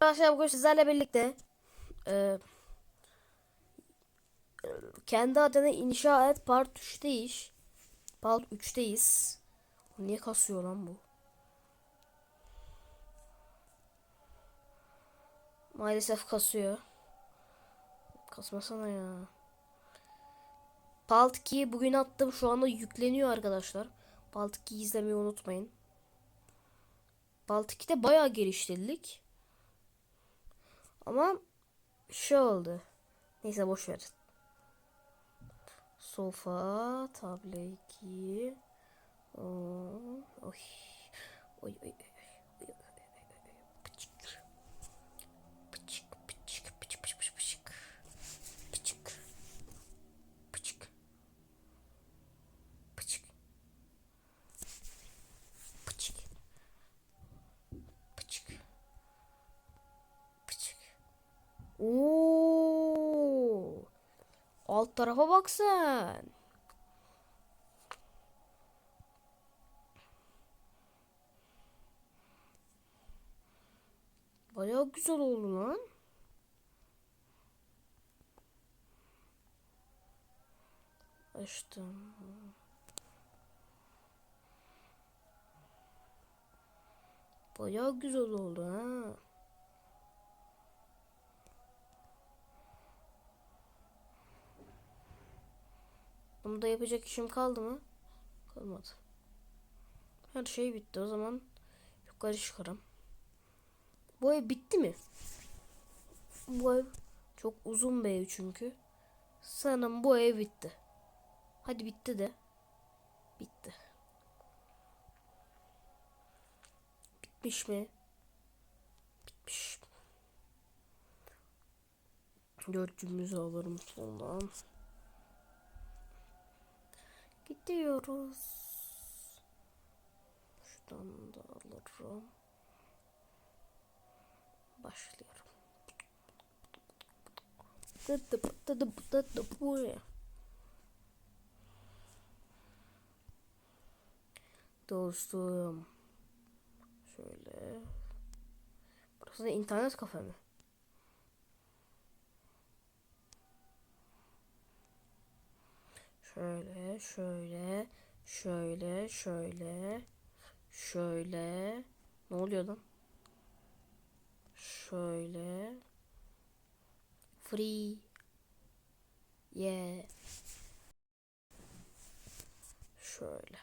Arkadaşlar bugün sizlerle birlikte e, kendi adını inşa et part 3'teyiz. Part 3'teyiz. Niye kasıyor lan bu? Maalesef kasıyor. Kasmasana ya. Part 2'yi bugün attım. Şu anda yükleniyor arkadaşlar. Part 2'yi izlemeyi unutmayın. Part 2'de bayağı geliştirdik. Ama şey oldu. Neyse boş ver. Sofa, tablet 2. Oo, Oy. Oy oy oy. oy, oy, Oo. Alt tarafa bak sen. Bayağı güzel oldu lan. Açtım. Bayağı güzel oldu ha. Bunda yapacak işim kaldı mı? Kalmadı. Her şey bitti. O zaman yukarı çıkarım. Bu ev bitti mi? Bu ev çok uzun bir ev çünkü. Sanırım bu ev bitti. Hadi bitti de. Bitti. Bitmiş mi? Bitmiş. Dörtümüzü alırım sondan. Gidiyoruz. Şuradan da alırım. Başlıyorum. Dıdı dıdı dıdı buraya. Dostum. Şöyle. Burası da internet kafe mi? Şöyle, şöyle, şöyle, şöyle, şöyle. Ne oluyor lan? Şöyle. Free. Yeah. Şöyle.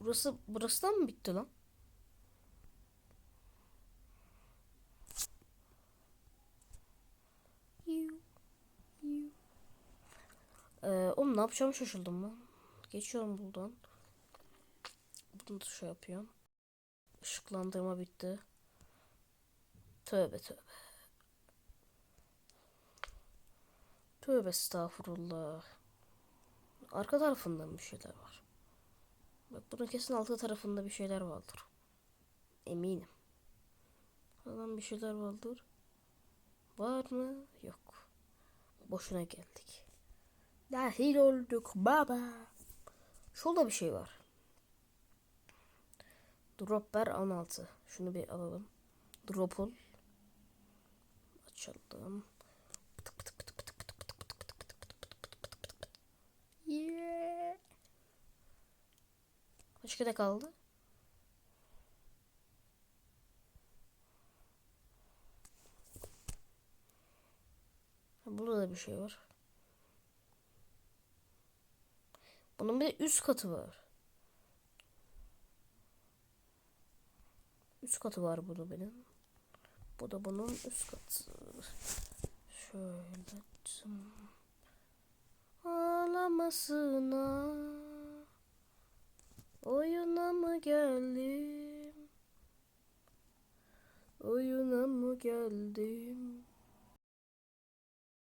Burası burası da mı bitti lan? Ne yapacağımı şaşırdım lan. Geçiyorum buradan. Bunu da şey yapıyorum. Işıklandırma bitti. Tövbe tövbe. Tövbe estağfurullah. Arka tarafından bir şeyler var. Bak bunun kesin altı tarafında bir şeyler vardır. Eminim. Falan bir şeyler vardır. Var mı? Yok. Boşuna geldik. Dahil olduk baba. Şurada bir şey var. Dropper 16. Şunu bir alalım. Dropul. Açalım. Yeah. Başka da kaldı. Burada da bir şey var. Bunun bir de üst katı var. Üst katı var bunu benim. Bu da bunun üst katı. Şöyle açtım. Ağlamasına Oyuna mı geldim? Oyuna mı geldim?